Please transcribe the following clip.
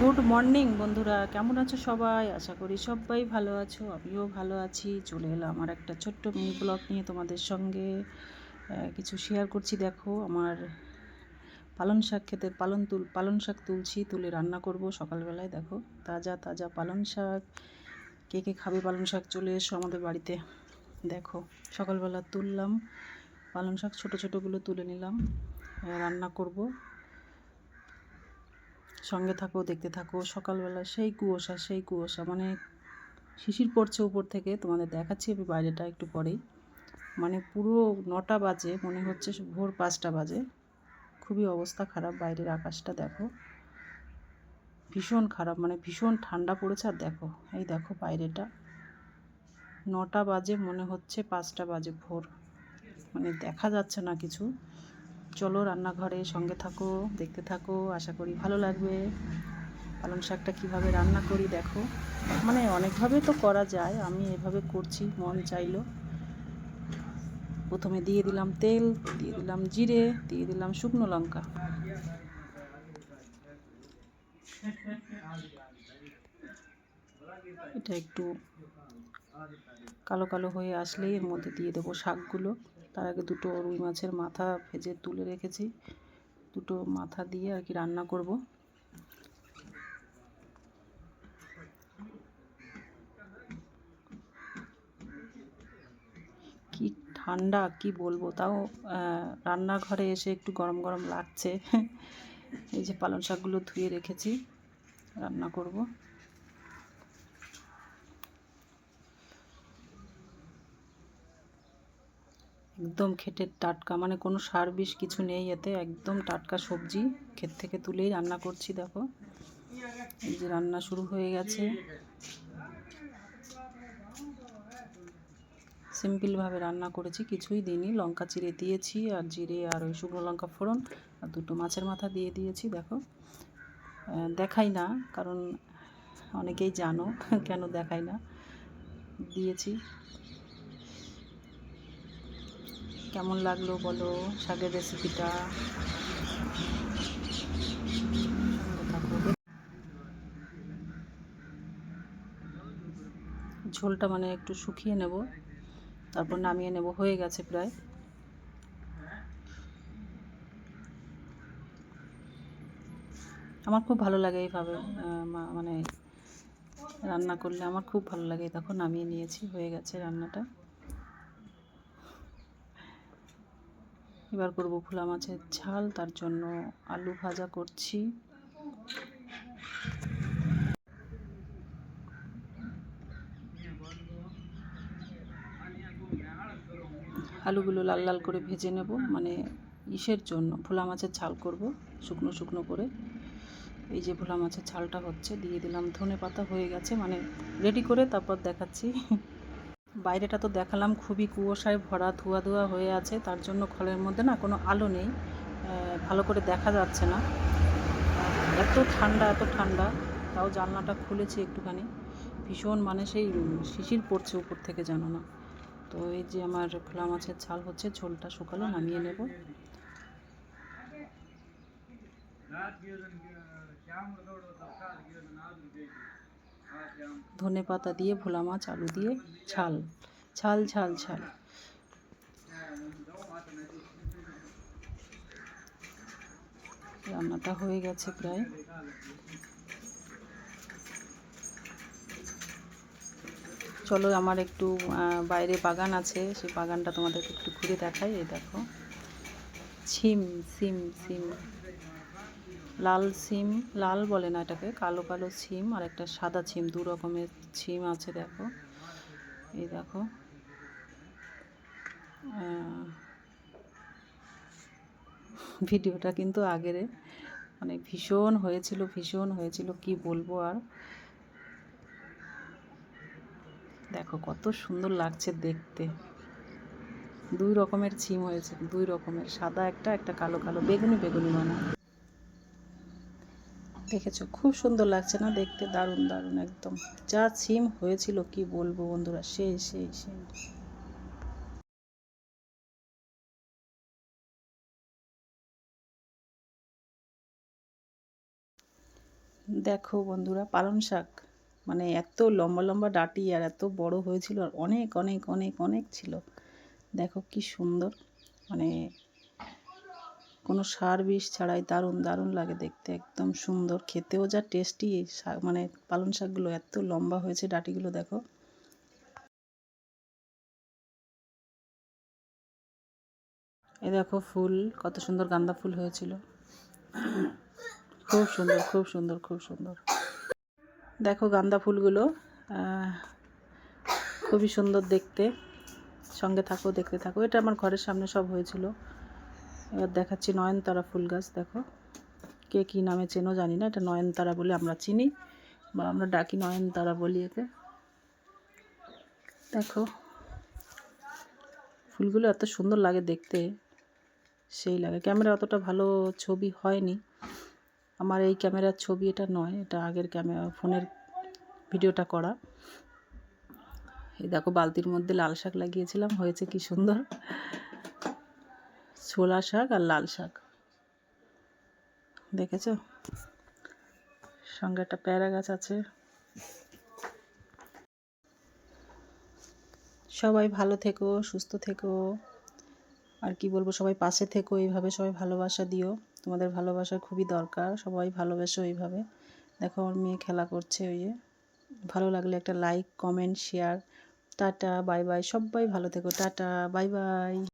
Good morning বন্ধুরা, কেমন আছো সবাই? আশা করি সবাই ভালো আছো, আমিও ভালো আছি। চলে এলাম আমার একটা ছোট্ট মিনি ব্লগ নিয়ে তোমাদের সঙ্গে। কিছু শেয়ার করছি, দেখো, আমার পালং শাক খেতে পালন তুল, পালং শাক তুলছি, তুলে রান্না করব সকালবেলায়, দেখো। তাজা তাজা পালং শাক। কে কে খাবে পালং শাক, চলে এসো আমাদের বাড়িতে। দেখো, সকালবেলা তুললাম। পালং শাক ছোটো ছোটোগুলো তুলে নিলাম। রান্না করব। সঙ্গে থাকো, দেখতে থাকো, সকালবেলা সেই কুয়াশা সেই কুয়াশা মানে শিশির পড়ছে উপর থেকে, তোমাদের দেখাচ্ছি আমি বাইরেটা একটু পরেই। মানে পুরো নটা বাজে, মনে হচ্ছে ভোর পাঁচটা বাজে। খুবই অবস্থা খারাপ, বাইরের আকাশটা দেখো। ভীষণ খারাপ মানে ভীষণ ঠান্ডা পড়েছে, আর দেখো, এই দেখো বাইরেটা। নটা বাজে, মনে হচ্ছে পাঁচটা বাজে ভোর। মানে দেখা যাচ্ছে না কিছু। চলো রান্নাঘরে সঙ্গে থাকো, দেখতে থাকো, আশা করি ভালো লাগবে। পালং শাকটা কীভাবে রান্না করি দেখো। মানে অনেকভাবে তো করা যায়, আমি এভাবে করছি, মন চাইলো। প্রথমে দিয়ে দিলাম তেল, দিয়ে দিলাম জিরে, দিয়ে দিলাম শুকনো লঙ্কা। এটা একটু কালো কালো হয়ে আসলেই এর মধ্যে দিয়ে দেবো শাকগুলো। তার আগে দুটো রুই মাছের মাথা ভেজে তুলে রেখেছি। দুটো মাথা দিয়ে আর কি রান্না করব। কি ঠান্ডা, কি বলব? তাও রান্নাঘরে এসে একটু গরম গরম লাগছে। এই যে পালং শাকগুলো ধুয়ে রেখেছি, রান্না করব। একদম খেটে টাটকা মানে কোনো সার বিষ কিছু নেই এতে, একদম টাটকা সবজি ক্ষেত থেকে তুলেই রান্না করছি, দেখো। যে রান্না শুরু হয়ে গেছে। সিম্পলভাবে রান্না করেছি, কিছুই দিইনি। লঙ্কা চিড়ে দিয়েছি, আর জিরে আর ওই শুকনো লঙ্কা ফোড়ন, আর দুটো মাছের মাথা দিয়ে দিয়েছি, দেখো। দেখাই না, কারণ অনেকেই জানো, কেন দেখাই না। দিয়েছি। কেমন লাগল বলো? শাকের রেসিপিটা ঝোলটা মানে একটু শুকিয়ে নেব, তারপর নামিয়ে নেব, হয়ে গেছে প্রায়। আমার খুব ভালো লাগে এইভাবে মানে রান্না করলে। আমার খুব ভালো লাগে, দেখো, নামিয়ে নিয়েছি, হয়ে গেছে রান্নাটা। এবার করব ভোলা মাছের ঝাল, তার জন্য আলু ভাজা করছি। আলুগুলো লাল লাল করে ভেজে নেব মানে ইসের জন্য ভোলা মাছের ঝাল করব, শুকনো শুকনো করে। এই যে ভোলা মাছের ঝালটা হচ্ছে, দিয়ে দিলাম ধনে পাতা হয়ে গেছে মানে রেডি করে তারপর দেখাচ্ছি। বাইরেটা তো দেখালাম, খুবই কুয়াশায় ভরা ধোয়া ধোয়া হয়ে আছে, তার জন্য ঘরের মধ্যে না কোনো আলো নেই ভালো করে দেখা যাচ্ছে না। এত ঠান্ডা এত ঠান্ডা, তাও জানলাটা খুলেছি একটুখানি। ভীষণ মানে সেই শিশির পড়ছে উপর থেকে জানো না। তো এই যে আমার খোলা মাছের ছাল হচ্ছে, ঝোলটা শুকালো নামিয়ে নেব। ধনে পাতা দিয়ে, ভোলা মাছ, আলু দিয়ে, ছাল। ঝাল ঝাল ঝাল রান্নাটা হয়ে গেছে প্রায়। চলো, আমার একটু বাইরে বাগান আছে। সেই বাগানটা তোমাদেরকে একটু ঘুরে দেখাই। এই দেখো। ছিম সিম সিম লাল সিম, লাল বলে না এটাকে, কালো কালো সিম আর একটা সাদা ছিম দু রকমের ছিম আছে দেখো। এই দেখো। ভিডিওটা কিন্তু আগের মানে ভীষণ হয়েছিল ভীষণ হয়েছিল, কি বলব আর। দেখো কত সুন্দর লাগছে দেখতে। দুই রকমের ছিম হয়েছে, দুই রকমের, সাদা একটা একটা কালো কালো, বেগুনি বেগুনি মানে দেখেছ? খুব সুন্দর লাগছে না? দেখতে দারুণ দারুণ একদম। যা সিম হয়েছিল, কি বলব বন্ধুরা? সেই সেই সেই দেখো বন্ধুরা, পালং শাক। মানে এত লম্বা লম্বা ডাটি আর এত বড় হয়েছিল, আর অনেক অনেক অনেক অনেক ছিল। দেখো কি সুন্দর। মানে কোনো সার বিষ ছাড়াই দারুণ দারুণ লাগে দেখতে, একদম সুন্দর। খেতেও যা টেস্টি শাক মানে পালং শাকগুলো এত লম্বা হয়েছে ডাঁটিগুলো দেখো। এই দেখো ফুল, কত সুন্দর গাঁদা ফুল হয়েছিল। খুব সুন্দর খুব সুন্দর খুব সুন্দর। দেখো গাঁদা ফুলগুলো খুবই সুন্দর দেখতে। সঙ্গে থাকো, দেখতে থাকো। এটা আমার ঘরের সামনে সব হয়েছিল। এবার দেখাচ্ছি নয়নতারা ফুল গাছ, দেখো। কে কী নামে চেনো জানি না, এটা নয়নতারা বলে আমরা চিনি, বা আমরা ডাকি নয়নতারা বলি একে। দেখো, ফুলগুলো এত সুন্দর লাগে দেখতে, সেই লাগে। ক্যামেরা অতটা ভালো ছবি হয়নি। আমার এই ক্যামেরার ছবি এটা নয়, এটা আগের ক্যামেরা, ফোনের ভিডিওটা করা। এই দেখো, বালতির মধ্যে লাল শাক লাগিয়েছিলাম, হয়েছে কি সুন্দর। ছোলা শাক আর লাল শাক। দেখেছ? সঙ্গে একটা প্যারা গাছ আছে। সবাই ভালো থেকো, সুস্থ থেকো। আর কি বলব, সবাই পাশে থেকো, এইভাবে সবাই ভালোবাসা দিও। তোমাদের ভালোবাসা খুবই দরকার, সবাই ভালোবেসো এইভাবে। দেখো আমার মেয়ে খেলা করছে, ওই ভালো লাগলে একটা like comment share ta-ta bye bye সবাই ভালো থেকো। Tata bye by